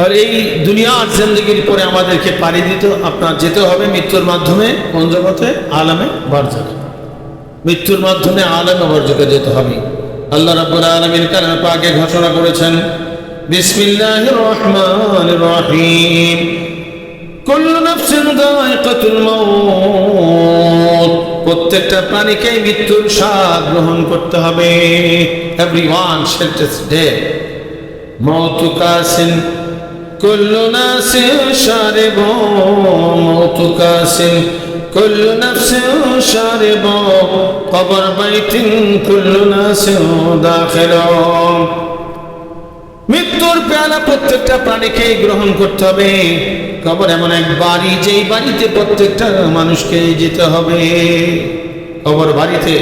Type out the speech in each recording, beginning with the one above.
তাহলে এই দুনিয়ার জিন্দগির পরে আমাদেরকে পাড়ি দিতে, আপনার যেতে হবে মৃত্যুর মাধ্যমে, কোন জগতে? আলামে বারজাক মৃত্যুর মাধ্যমে আলামে বারজাকে যেতে হবে। আল্লাহ রাব্বুল আলামিন কালামে পাকে ঘোষণা করেছেন, বিসমিল্লাহির রহমানির রহিম। কুল্লু নাফসিন যায়িকাতুল মাউত। প্রত্যেকটা প্রাণীকেই মৃত্যুর স্বাদ গ্রহণ করতে হবে। এভরিওয়ান শেল ডে মৌতু কাসিন কুল্লু নাসিন শারিব মৌতু কাসিন কুল্লু নাফসিন শারিব কবর বাইতিন কুল্লু নাসিন দাখিলুন মৃত্যুর পেয়ালা প্রত্যেকটা প্রাণীকে গ্রহণ করতে হবে। কবর এমন এক বাড়ি, যেই বাড়িতে প্রত্যেকটা মানুষকে যেতে হবে। কবর বাড়িতে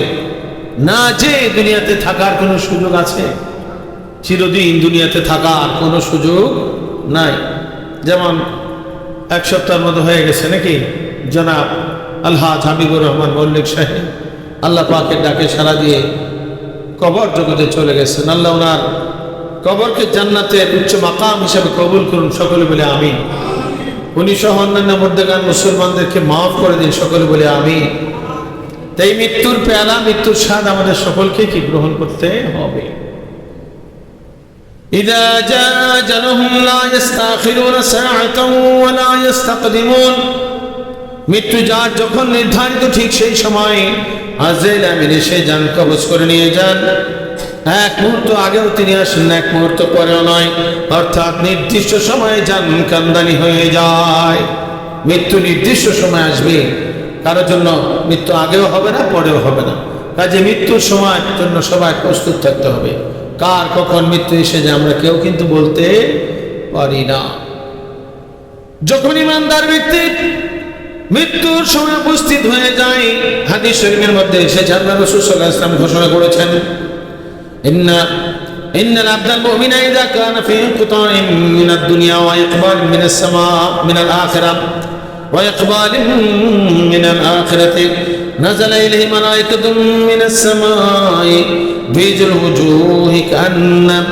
না যে দুনিয়াতে থাকার কোনো সুযোগ আছে, চিরদিন দুনিয়াতে থাকার কোনো সুযোগ নাই। যেমন এক সপ্তাহের মতো হয়ে গেছে নাকি? জনাব আল্লাহ হাবিবুর রহমান মল্লিক সাহেব, আল্লাহ পাকের ডাকে সারা দিয়ে কবর জগতে চলে গেছেন। আল্লাহ ওনার কবরকে জান্নাতের উচ্চ মাকাম হিসাবে কবুল করুন সকলে বলে আমি উনি সহ অন্যান্য মধ্যগান মুসলমানদেরকে মাফ করে দিন সকলে বলে আমি তাই মৃত্যুর পেয়ালা, মৃত্যুর স্বাদ আমাদের সকলকে কি গ্রহণ করতে হবে? إذا جاء أجلهم لا يستأخرون ساعة ولا يستقدمون মৃত্যু যার যখন নির্ধারিত ঠিক সেই সময় আজরাইল আমিন এসে যান কবজ করে নিয়ে যান এক মুহূর্ত আগেও তিনি আসেন না এক মুহূর্ত পরেও নয় অর্থাৎ নির্দিষ্ট সময়ে যান কান্দানি হয়ে যায় মৃত্যু নির্দিষ্ট সময় আসবে কারোর জন্য মৃত্যু আগেও হবে না পরেও হবে না কাজে মৃত্যুর সময়ের জন্য সবাই প্রস্তুত থাকতে হবে কার কখন মৃত্যু এসে যায় আমরা কেউ কিন্তু বলতে পারি না যখন ইমানদার ব্যক্তি মৃত্যুর সময় উপস্থিত হয়ে যায় হাদিস শরীফের মধ্যে এসেছে আল্লাহ রাসূল সাল্লাল্লাহু আলাইহি ওয়াসাল্লাম ঘোষণা করেছেন ইন্না إن العبد المؤمن إذا كان في انقطاع من الدنيا وإقبال من السماء من الآخرة وإقبال من الآخرة نزل إليه ملائكة من السماء بيج الوجوه كأن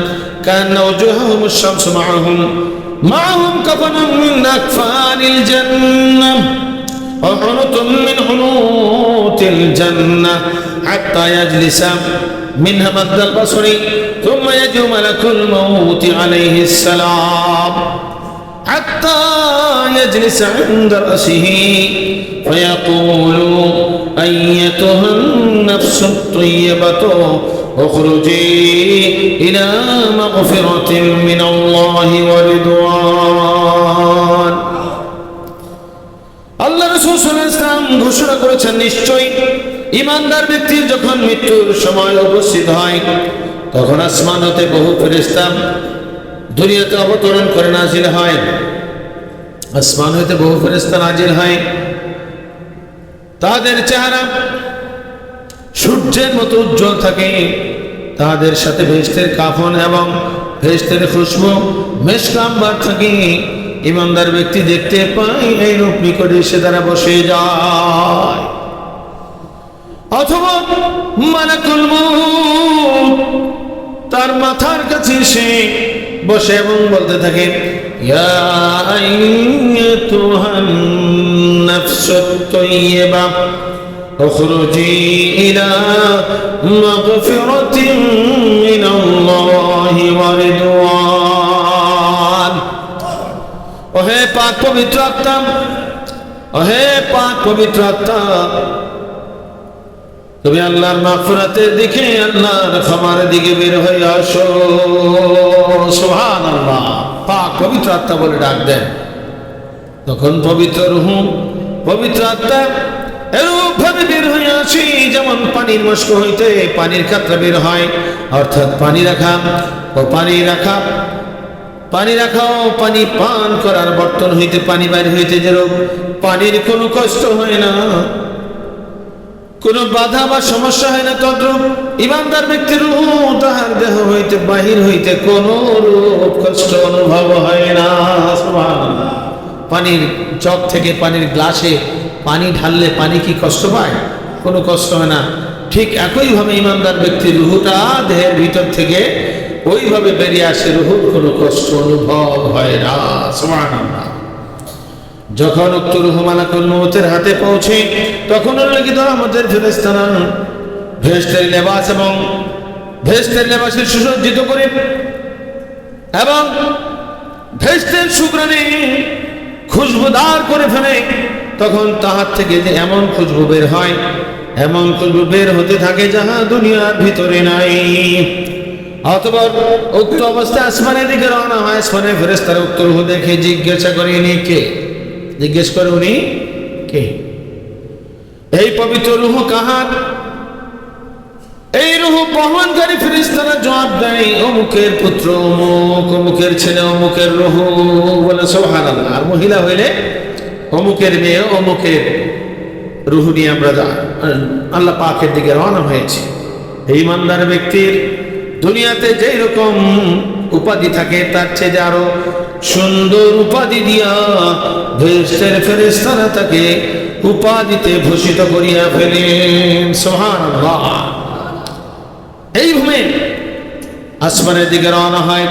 كأن وجوههم الشمس معهم. معهم كفن من أكفان الجنة وحنط من حنوط الجنة حتى يجلس منها مد البصر ثم يجي ملك الموت عليه السلام. حتى يجلس عند رأسه فيقول الطيبة اخرجي إلى مغفرة من الله ورضوان আল্লাহ রসুল ইসলাম ঘোষণা করেছেন নিশ্চয়ই ইমানদার ব্যক্তির যখন মৃত্যুর সময় উপস্থিত হয় তখন আসমান হতে বহু ফেরেস্তা দুনিয়াতে অবতরণ করে নাজিল হয় আসমান হইতে বহু ফেরেস্তা নাজিল হয় তাদের চেহারা সূর্যের মতো উজ্জ্বল থাকে। তাদের সাথে ভেস্তের কাফন এবং ভেস্তের খুশবু মেশকাম্বার থাকে। ইমানদার ব্যক্তি দেখতে পায় এই রূপ নিকটে সে তারা বসে যায়। অথবা মালাকুল তার মাথার কাছে এসে বসে এবং বলতে থাকে, ইয়া اخرجي إلى مغفرة من الله ورضوان ওহে পাক পবিত্র আত্মা ওহে পাক পবিত্র আত্মা তুমি আল্লাহর মাগফিরাতের দিকে আল্লাহর ক্ষমার দিকে বের হয়ে আসো সুবহানাল্লাহ পাক পবিত্র আত্মা বলে ডাক দেন তখন পবিত্র রুহ পবিত্র আত্মা এরূপ ভাবে আসি যেমন পানির মস্ক হইতে পানির কাতরা বের হয়, অর্থাৎ পানি রাখা ও পানি রাখা, পানি রাখাও পানি পান করার বর্তন হইতে পানি বাইর হইতে যেরূপ পানির কোনো কষ্ট হয় না। কোনো বাধা বা সমস্যা হয় না তদ্রুপ, ইমানদার ব্যক্তির তাহার দেহ হইতে বাহির হইতে কোনো রূপ কষ্ট অনুভব হয় না। পানির জগ থেকে পানির গ্লাসে পানি ঢাললে পানি কি কষ্ট পায়? কোনো কষ্ট হয় না। ঠিক একইভাবে ইমানদার ব্যক্তির রুহুটা দেহের ভিতর থেকে ওইভাবে বেরিয়ে আসে, রুহুর কোনো কষ্ট অনুভব হয় না। সুবহানাল্লাহ। যখন উক্ত রুহু মালাকুল মৌতের হাতে পৌঁছে, তখন লিখিত আমাদের ফেরেস্তানা ভেস্টের লেবাস এবং ভেস্টের লেবাসে সুসজ্জিত করে এবং ভেস্টের শুক্রানে খুশবুদার করে ফেলে। তখন তাহার থেকে যে এমন খুশবু বের হয়, এমন খুশবু বের হতে থাকে যাহা দুনিয়ার ভিতরে নাই। অথবা উক্ত অবস্থায় আসমানের দিকে রওনা হয়, আসমানের ফেরেস্তারা উক্ত রুহু দেখে জিজ্ঞাসা করে, ইনি কে? জিজ্ঞেস করে, উনি কে? এই পবিত্র রুহু কাহার? এই রুহ বহনকারী ফেরেশতারা জবাব দেয়, অমুকের পুত্র অমুক, অমুকের ছেলে, অমুকের রুহু। বলে, সুবহানাল্লাহ। আর মহিলা হইলে অমুকের মেয়ে, অমুকের রুহু নিয়ে আমরা আল্লাহ পাকের দিকে রওনা হয়েছে। এই ইমানদার ব্যক্তির দুনিয়াতে যেই রকম উপাধি থাকে, তার চেয়ে যে আরও সুন্দর উপাধি দিয়া ভেস্টের ফেরেশতারা তাকে উপাধিতে ভূষিত করিয়া ফেলেন। সোহান এই এইভাবে আসমানের দিকে রওনা হয়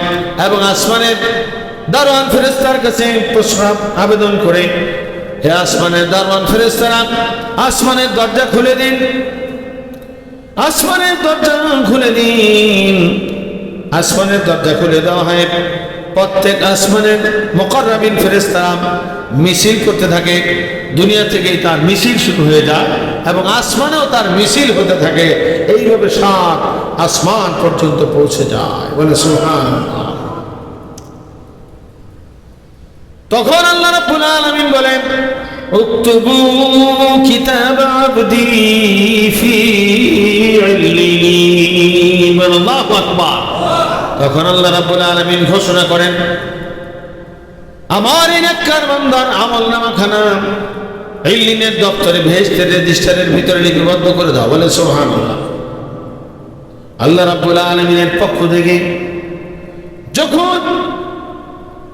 এবং আসমানের দারোয়ান ফেরেস্তার কাছে প্রস্রাব আবেদন করে, হে আসমানের দারোয়ান ফেরেস্তারা আসমানের দরজা খুলে দিন। আসমানের দরজা খুলে দিন। আসমানের দরজা খুলে দেওয়া হয়। প্রত্যেক আসমানের মকররাবিন ফেরেস্তারা মিছিল করতে থাকে। দুনিয়া থেকেই তার মিছিল শুরু হয়ে যায় এবং আসমানেও তার মিছিল হতে থাকে। এইভাবে সাত আসমান পর্যন্ত পৌঁছে যায়। বলে সুহান তখন আল্লাহ রাব্বুল আলামিন বলেন, উক্তুবু কিতাব আবদি ফি ইল্লিয়িন আল্লাহু আকবার। তখন আল্লাহ রাব্বুল আলামিন ঘোষণা করেন, আমার এই নেককার বান্দার আমল নামাখানা ইল্লিনের দপ্তরে ভেস্টের রেজিস্টারের ভিতরে লিপিবদ্ধ করে দাও। বলে, সুবহানাল্লাহ। আল্লাহ রাব্বুল আলামিনের পক্ষ থেকে যখন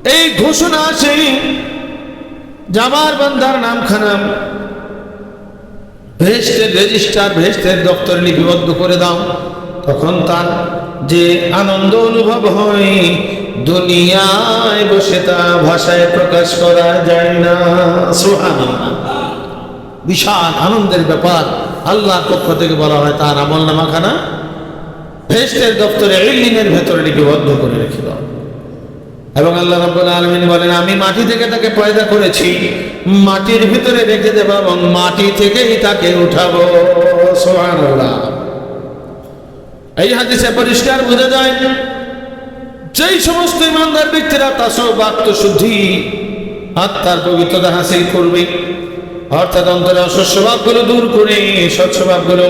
এই ঘোষণা আসে জামার বান্দার নাম খানাম ভেস্টের রেজিস্টার, ভেস্টের দপ্তরে লিপিবদ্ধ করে দাও। তখন তার যে আনন্দ অনুভব হয়, দুনিয়ায় বসে তা ভাষায় প্রকাশ করা যায় না। সুবহানাল্লাহ। বিশাল আনন্দের ব্যাপার। আল্লাহর পক্ষ থেকে বলা হয় তার আমল নামাখানা। ভেস্টের দপ্তরে ইল্লিনের ভেতরে লিপিবদ্ধ করে রেখে দাও। এবং আল্লাহ রাব্বুল আলামিন বলেন, আমি মাটি থেকে তাকে পয়দা করেছি। মাটির ভিতরে রেখে দেব এবং মাটি থেকেই তাকে উঠাবো। সুবহানাল্লাহ। এই হাদিসে পরিষ্কার বোঝা যায়, যেই সমস্ত ইমানদার ব্যক্তিরা তাসব আত্মশুদ্ধি আত্মার পবিত্রতা হাসিল করবে, অর্থাৎ অন্তরে অসস্বভাবগুলো দূর করে সৎস্বভাবগুলো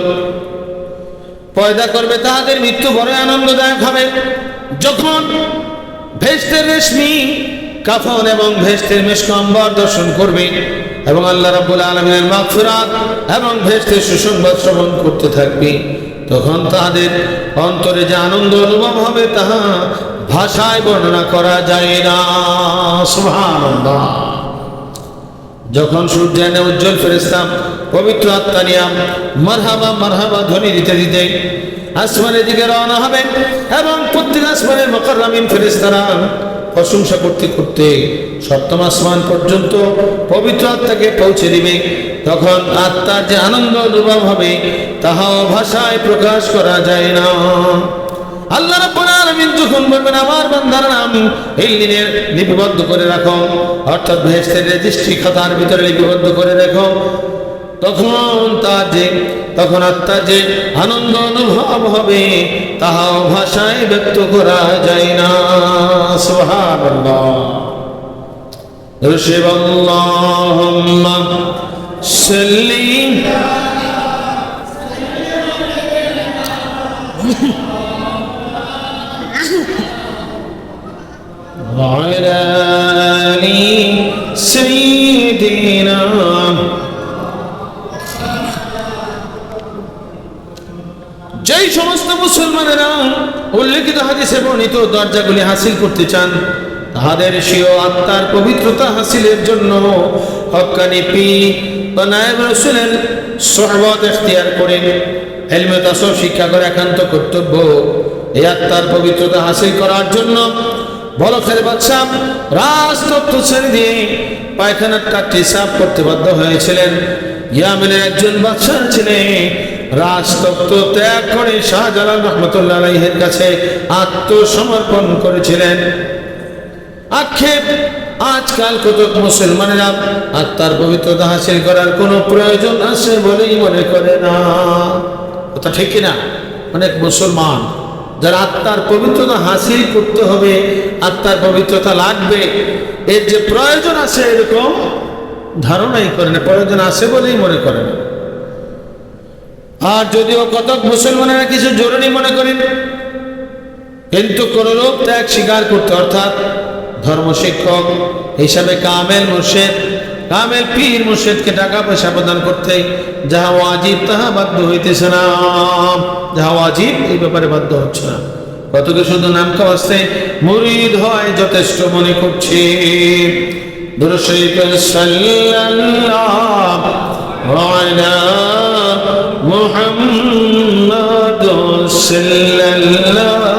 পয়দা করবে, তাহাদের মৃত্যু বড় আনন্দদায়ক হবে। যখন ভেস্টের রেশমি, কাফন এবং ভেস্টের মেশকম্বর দর্শন করবে এবং আল্লাহ রাব্বুল আলমের মাগফিরাত এবং ভেস্টের সুসংবাদ শ্রবণ করতে থাকবে। তখন তাদের অন্তরে যে আনন্দ অনুভব হবে, তাহা ভাষায় বর্ণনা করা যায় না। সুবহানাল্লাহ। যখন সূর্যায়নে উজ্জ্বল ফেরেস্তাম পবিত্র আত্মা নিয়াম মারহাবা মারহাবা ধ্বনি দিতে দিতে আসমানের দিকে রওনা হবেন এবং প্রত্যেক আসমানের মকররামিন ফেরেস্তারা প্রশংসা করতে করতে সপ্তম আসমান পর্যন্ত পবিত্র আত্মাকে পৌঁছে দিবে। তখন আত্মার যে আনন্দ অনুভব হবে, তাহাও ভাষায় প্রকাশ করা যায় না। আল্লাহ রাব্বুল আলামিন যখন বলবেন, আমার বান্দার নাম এই দিনের লিপিবদ্ধ করে রাখো, অর্থাৎ ভেস্টের রেজিস্ট্রি খাতার ভিতরে লিপিবদ্ধ করে রাখো, তখন তার যে, তখন আত্মার যে আনন্দ অনুভব হবে, তাহাও ভাষায় ব্যক্ত করা যায় না। আল্লাহুম্মা সাল্লি। وعلى آل سيدنا যেই সমস্ত মুসলমানেরা উল্লেখিত হাদিসে বর্ণিত দরজাগুলি হাসিল করতে চান তাহাদের স্বীয় আত্মার পবিত্রতা হাসিলের জন্য হক্কানি পি বা নায়েব রসুলের সহবত এখতিয়ার করে হেলমেট আসব শিক্ষা করে একান্ত কর্তব্য এই আত্মার পবিত্রতা হাসিল করার জন্য বলখের বাদশাহ রাজতত্ত্ব ছেড়ে দিয়ে পায়খানার টাট্টি সাফ করতে বাধ্য হয়েছিলেন। ইয়ামেনের একজন বাদশাহ ছিলেন রাজতত্ত্ব ত্যাগ করে শাহজালাল রহমতুল্লাহ আলাইহের কাছে আত্মসমর্পণ করেছিলেন। আক্ষেপ, আজকাল কত মুসলমানেরা আত্মার পবিত্রতা হাসিল করার কোনো প্রয়োজন আছে বলেই মনে করে না। কথা ঠিক কিনা? অনেক মুসলমান যারা আত্মার পবিত্রতা হাসিল করতে হবে, আত্মার পবিত্রতা লাগবে। এর যে প্রয়োজন আছে এরকম ধারণাই করে না, প্রয়োজন আছে বলেই মনে করে না। আর যদিও কতক মুসলমানেরা কিছু জরুরি মনে করেন, কিন্তু কোন লোক ত্যাগ স্বীকার করতে, অর্থাৎ ধর্ম শিক্ষক হিসাবে কামেল মুর্শেদ কামেল পীর মুর্শেদকে টাকা পয়সা প্রদান করতে যাহা ওয়াজিব, তাহা বাধ্য হইতেছে না। যাহা ওয়াজিব, এই ব্যাপারে বাধ্য হচ্ছে না। কতকে শুধু নাম খাওয়াচ্ছে মুরিদ হয় যথেষ্ট মনে করছে। মুহাম্মাদ সাল্লাল্লাহু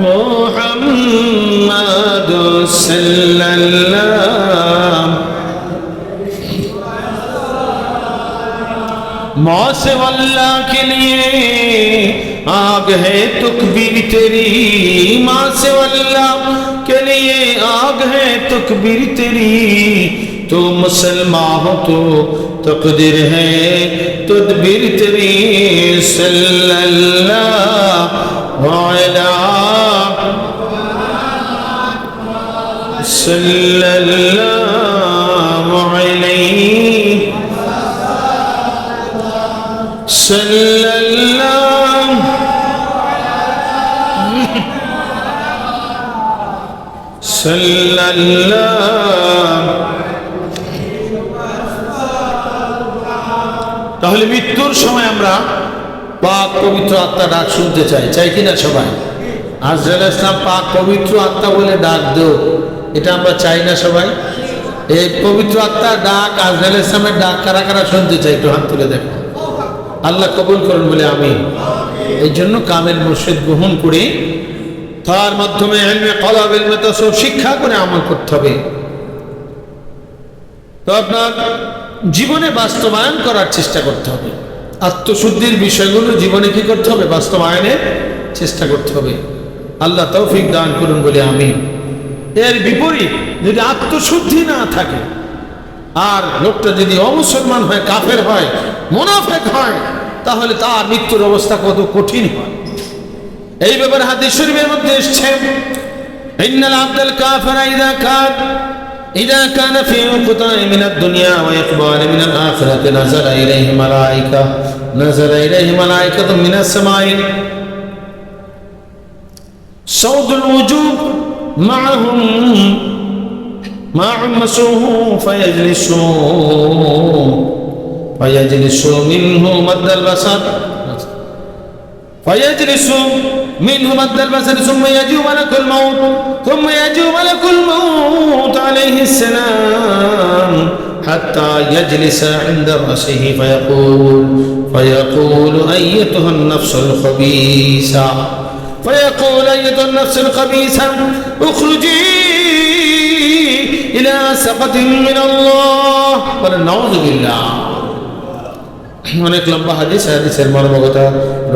محمد صلی اللہ. موسم اللہ کے لیے آگ ہے تکبیر تیری. ماں اللہ کے لیے آگ ہے تکبیر تیری. تو مسلمان ہو تو تقدر ہے تدبیر تیری. صلی اللہ وعلى صلى الله عليه. صلى الله. صلى الله. তাহলে মৃত্যুর সময় আমরা পাক পবিত্র আত্মা ডাক শুনতে চাই চাই কিনা সবাই? আজরাল ইসলাম পাক পবিত্র আত্মা বলে ডাক দেও। এটা আমরা চাই না সবাই? এই পবিত্র আত্মার ডাক আজরাল ইসলামের ডাক কারা কারা শুনতে চাই একটু হাত তুলে দেখো। আল্লাহ কবুল করুন বলে আমি এই জন্য কামেল মুর্শিদ গ্রহণ করে তার মাধ্যমে শিক্ষা করে আমল করতে হবে। তো আপনার জীবনে বাস্তবায়ন করার চেষ্টা করতে হবে। আত্মশুদ্ধির বিষয়গুলো জীবনে কি করতে হবে? বাস্তবায়নের চেষ্টা করতে হবে। আল্লাহ তৌফিক দান করুন বলে আমি এর বিপরীত, যদি আত্মশুদ্ধি না থাকে, আর লোকটা যদি অমুসলমান হয়, কাফের হয়, মোনাফেক হয়, তাহলে তার মৃত্যুর অবস্থা কত কঠিন হয়। এই ব্যাপারে হাদিস শরীফের মধ্যে এসছে, ইন্নাল আব্দুল কাফির ইদা কান إذا كان في انقطاع من الدنيا وإقبال من الآخرة نزل إليه ملائكة. نزل إليه ملائكة من السماء. صوت الوجوب معهم معهم مسوه فيجلسون فيجلسوا منه مد البصر. فيجلس منه مد البصر ثم يجي ملك الموت ثم يجي ملك الموت عليه السلام حتى يجلس عند رأسه فيقول فيقول أيتها النفس الخبيثة فيقول أيتها النفس الخبيثة اخرجي إلى سقط من الله ونعوذ بالله অনেক লম্বা হাদিস হাদিসের মর্মকথা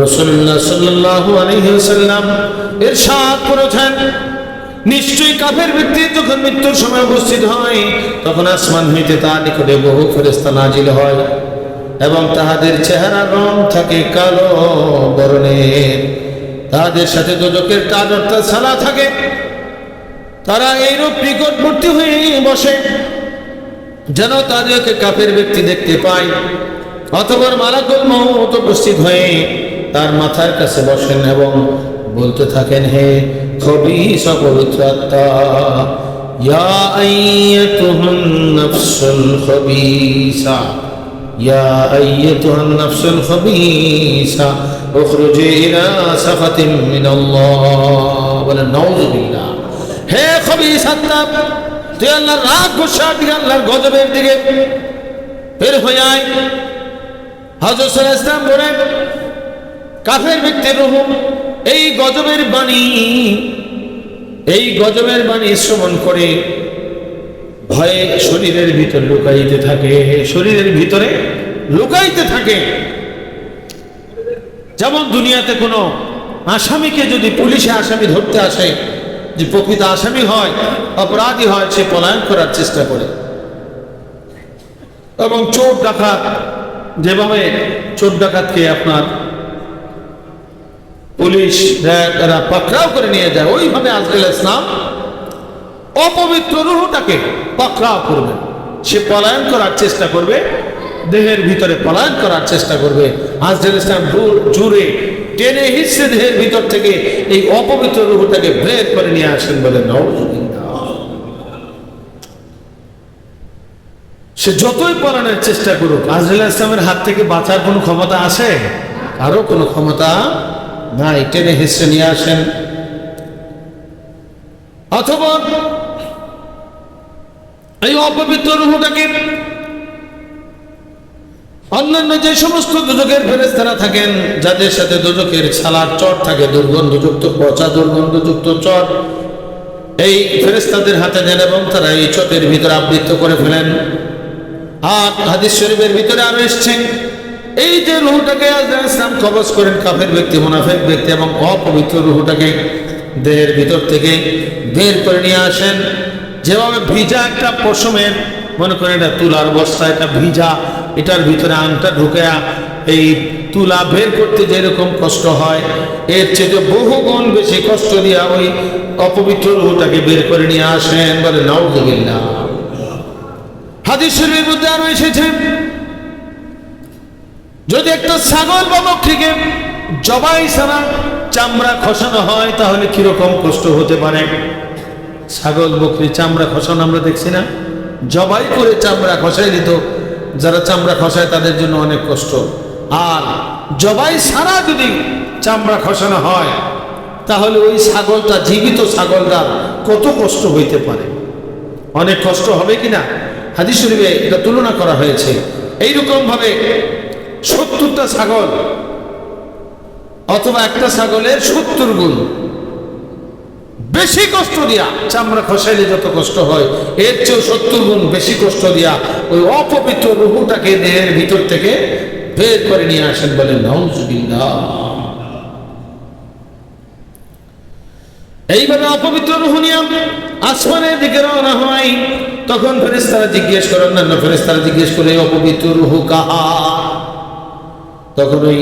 রসুল্লাহ করেছেন। নিশ্চয়ই মৃত্যুর সময় উপস্থিত হয়, তখন হইতে তার বহু নাজিল হয় এবং তাহাদের চেহারা রং থাকে কালো বরণের। তাদের সাথে দোজকের কাজ অর্থাৎ সালা থাকে। তারা এইরূপ নিকটবর্তী হয়ে বসে, যেন তাদেরকে কাফের ব্যক্তি দেখতে পায়। অতপর মালাকুল উপস্থিত হয়ে তার মাথার কাছে বসেন এবং বলতে থাকেন, হে খবিস পবিত্র আত্মা, ইয়া আইয়াতুহান নাফসুল খবিসা, ইয়া আইয়াতুহান নাফসুল খবিসা, উখরুজি ইলা সাফাতিন মিনাল্লাহ। বলেন নাউযুবিল্লাহ হে খবিস আত্মা, তুই আল্লাহর রাগ গোসার দিকে আল্লাহর গজবের দিকে বের হয়ে আয়। হজরত বলেন কাফের ব্যক্তির রুহ এই গজবের বাণী, এই গজবের বাণী শ্রবণ করে ভয়ে শরীরের ভিতর লুকাইতে থাকে। শরীরের ভিতরে লুকাইতে থাকে। যেমন দুনিয়াতে কোনো আসামিকে যদি পুলিশে আসামি ধরতে আসে, যে প্রকৃত আসামি হয়, অপরাধী হয়, সে পলায়ন করার চেষ্টা করে। এবং চোর ডাকাত, যেভাবে চোর ডাকাতকে আপনার পুলিশ এরা পাকড়াও করে নিয়ে যায়। ওইভাবে আজরাইল ইসলাম অপবিত্র রুহটাকে পাকড়াও করবে। সে পলায়ন করার চেষ্টা করবে, দেহের ভিতরে পলায়ন করার চেষ্টা করবে। আজরাইল ইসলাম জোরে টেনে হিসছে দেহের ভিতর থেকে এই অপবিত্র রুহটাকে বের করে নিয়ে আসেন বলে সে যতই পলানোর চেষ্টা করুক আজরাইল ইসলামের হাত থেকে বাঁচার কোনো ক্ষমতা আছে? আরও কোনো ক্ষমতা নাই টেনে হিসে নিয়ে আসেন। অথবা এই অপবিত্র রুহটাকে অন্যান্য যে সমস্ত দুজকের ফেরেস্তারা থাকেন, যাদের সাথে দুজকের ছালার চট থাকে, দুর্গন্ধযুক্ত, পচা দুর্গন্ধযুক্ত চট, এই ফেরেস্তাদের হাতে দেন এবং তারা এই চটের ভিতরে আবৃত্ত করে ফেলেন। আর হাদিস শরীফের ভিতরে আরও এসছেন। এই যে রুহটাকে ইসলাম কবজ করেন কাফের ব্যক্তি, মুনাফেক ব্যক্তি এবং অপবিত্র রুহটাকে দেহের ভিতর থেকে বের করে নিয়ে আসেন। যেভাবে ভিজা একটা পশমের মনে করেন এটা তুলার বস্তা, এটা ভিজা, এটার ভিতরে আংটা ঢুকেয়া এই তুলা বের করতে যেরকম কষ্ট হয়, এর চেয়ে বহুগুণ বেশি কষ্ট দিয়া ওই অপবিত্র রুহটাকে বের করে নিয়ে আসেন বলে, নাউজুবিল্লাহ। হাদিস শরীফের মধ্যে আরও এসেছে যদি একটা ছাগল বা বকরিকে জবাই ছাড়া চামড়া খসানো হয়, তাহলে কীরকম কষ্ট হতে পারে? ছাগল, বকরি, চামড়া খসানো আমরা দেখছি না। জবাই করে চামড়া খসাই দিত। যারা চামড়া খসায়, তাদের জন্য অনেক কষ্ট। আর জবাই ছাড়া যদি চামড়া খসানো হয়, তাহলে ওই ছাগলটা, জীবিত ছাগলটার কত কষ্ট হইতে পারে? অনেক কষ্ট হবে কিনা হাদিস শরীফে এটা তুলনা করা হয়েছে। এইরকম ভাবে সত্তরটা ছাগল। অথবা একটা ছাগলের সত্তর গুণ। বেশি কষ্ট দিয়া চামড়া খসাইলে যত কষ্ট হয়, এর চেয়েও সত্তর গুণ বেশি কষ্ট দিয়া ওই অপবিত্র রুহুটাকে দেহের ভিতর থেকে বের করে নিয়ে আসেন বলেন এইভাবে অপবিত্র রুহু নিয়ে আসমানের দিকে রওনা হয়। তখন ফেরেস্তারা জিজ্ঞেস করেন অন্যান্য ফেরেস্তারা জিজ্ঞেস করে অপবিত্র রুহু কাহা তখন ওই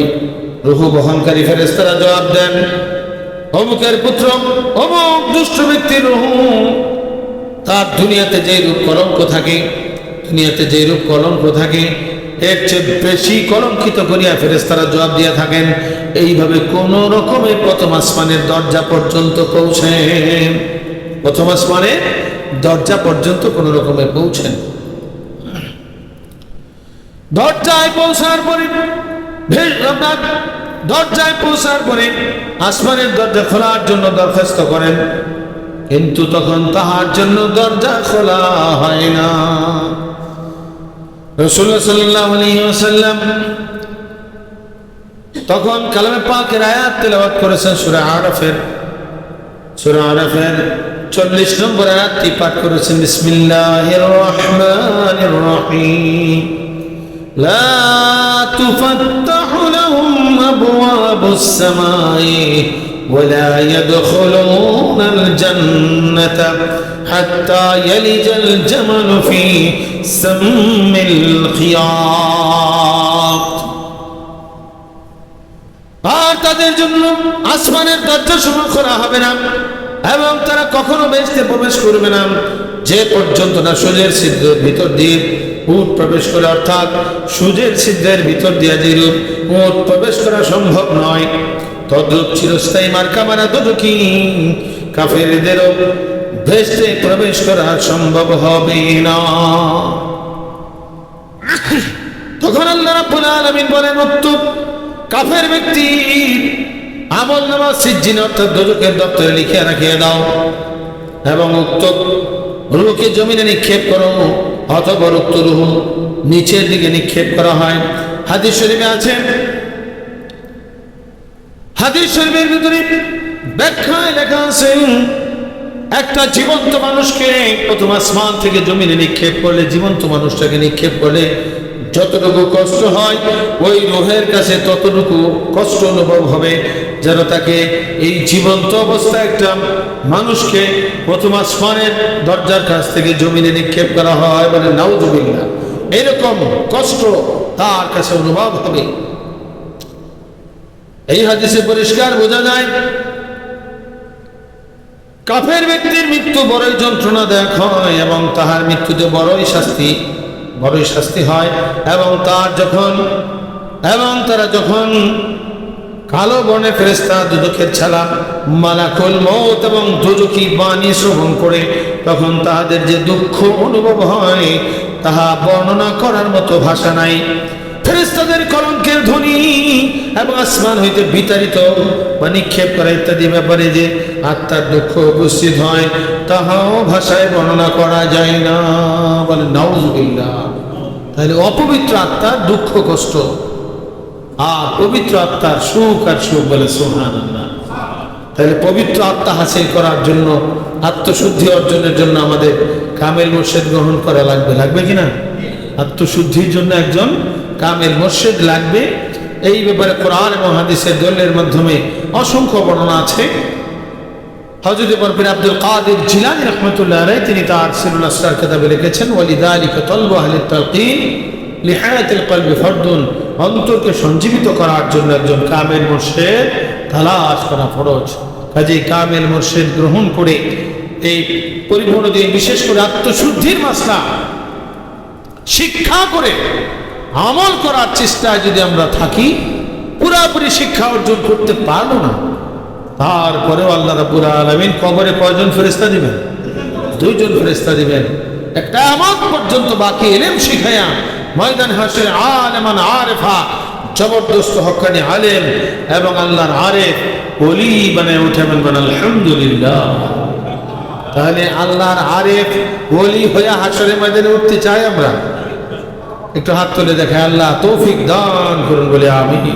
রুহু বহনকারী ফেরেস্তারা জবাব দেন, অমুকের পুত্র, অমুক দুষ্ট ব্যক্তির রুহু। তার দুনিয়াতে যে রূপ কলঙ্ক থাকে, দুনিয়াতে যে রূপ কলঙ্ক থাকে, এর চেয়ে বেশি কলঙ্কিত করিয়া ফেরেস্তারা জবাব দিয়া থাকেন, এইভাবে কোন রকমের প্রথম আসমানের দরজা পর্যন্ত পৌঁছেন প্রথম আসমানের দরজা পর্যন্ত কোন রকমে পৌঁছেন দরজায় পৌঁছার পরে দরজায় পৌঁছার পরে আসমানের দরজা খোলার জন্য দরখাস্ত করেন। কিন্তু তখন তাহার জন্য দরজা খোলা হয় না। তখন কালামে পাকের আয়াত তেলাওয়াত করেছেন সুরা আরফের। সুরা আরফের চল্লিশ নম্বর আয়াতটি পাঠ করেছেন, বিসমিল্লাহির রহমানির রহিম। لا تفتح لهم أبواب السماء ولا يدخلون الجنة حتى يلج الجمل في سم الخياط আর তাদের জন্য আসমানের দরজা সমূহ করা হবে না এবং তারা কখনো বেসতে প্রবেশ করবে না যে পর্যন্ত না সূর্যের সিদ্ধের ভিতর দিয়ে উট প্রবেশ করে, অর্থাৎ সূর্যের সিদ্ধের ভিতর দিয়া যে রূপ উট প্রবেশ করা সম্ভব নয়। তদ্রুপ চিরস্থায়ী মার্কা মারা দুদকি। কাফেরদেরও ভেস্তে প্রবেশ করা সম্ভব হবে না। তখন আল্লাহ রাব্বুল আলামিন বলেন উত্তর কাফের ব্যক্তি আমল নামা সিজ্জিন, অর্থাৎ দোজকের দপ্তরে লিখে রাখিয়ে দাও এবং উক্ত রুকে জমিনে নিক্ষেপ করো। অথবা রুক্ত রুহ নিচের দিকে নিক্ষেপ করা হয়। হাদিস শরীফে আছে, হাদিস শরীফের ভিতরে ব্যাখ্যায় লেখা আছে, একটা জীবন্ত মানুষকে প্রথম আসমান থেকে জমিনে নিক্ষেপ করলে, জীবন্ত মানুষটাকে নিক্ষেপ করলে যতটুকু কষ্ট হয়, ওই রোহের কাছে ততটুকু কষ্ট অনুভব হবে। যেন তাকে এই জীবন্ত অবস্থায় একটা মানুষকে প্রথম আসমানের দরজার কাছ থেকে জমিনে নিক্ষেপ করা হয় মানে নাউজুবিল্লাহ। এরকম কষ্ট তার কাছে অনুভব হবে। এই হাদিসে পরিষ্কার বোঝা যায়, কাফের ব্যক্তির মৃত্যু বড়ই যন্ত্রণাদায়ক হয় এবং তাহার মৃত্যুতে বড়ই শাস্তি বড়ই শাস্তি হয় এবং তার যখন, এবং তারা যখন কালো বনে ফেরেস্তা দুদকের ছালা, মালাকুল মৌত এবং দুজকি বাণী শ্রবণ করে তখন তাহাদের যে দুঃখ অনুভব হয়, তাহা বর্ণনা করার মতো ভাষা নাই। ফেরেস্তাদের কলঙ্কের ধ্বনি এবং আসমান হইতে বিতাড়িত বা নিক্ষেপ করা ইত্যাদি ব্যাপারে যে আত্মার দুঃখ উপস্থিত হয়, তাহাও ভাষায় বর্ণনা করা যায় না। বলে, নাউজুবিল্লাহ। তাহলে অপবিত্র আত্মার দুঃখ কষ্ট। আর পবিত্র আত্মার সুখ আর সুখ বলে সোহান তাহলে পবিত্র আত্মা হাসিল করার জন্য, আত্মশুদ্ধি অর্জনের জন্য আমাদের কামেল মোর্শেদ গ্রহণ করা লাগবে। লাগবে কিনা আত্মশুদ্ধির জন্য একজন কামেল মোর্শেদ লাগবে। এই ব্যাপারে কোরআন এবং হাদিসের দলের মাধ্যমে অসংখ্য বর্ণনা আছে। আব্দুল তিনি তার সিরুল লিখেছেন ফরদুন অন্তরকে সঞ্জীবিত করার জন্য একজন কামেল মুর্শেদ তালাশ করা ফরজ। কাজে কামেল মুর্শেদ গ্রহণ করে এই পরিপূর্ণ দিয়ে বিশেষ করে আত্মশুদ্ধির মাসলা, শিক্ষা করে আমল করার চেষ্টায় যদি আমরা থাকি, পুরাপুরি শিক্ষা অর্জন করতে পারল না। তারপরেও আল্লাহ রাব্বুল আলামিন কবরে কয়জন ফেরেস্তা দিবেন? দুইজন ফেরেস্তা দিবেন। একটা আমার পর্যন্ত বাকি এলেম শিখায়া ময়দান হাসের আলেমান আরেফা, জবরদস্ত হকানি আলেম এবং আল্লাহর আরেফ বলি মানে উঠে বলবেন, আলহামদুলিল্লাহ। তাহলে আল্লাহর আরেফ বলি হয়ে হাসরের ময়দানে উঠতে চাই আমরা। একটু হাত তুলে দেখে আল্লাহ তৌফিক দান করুন বলে আমি।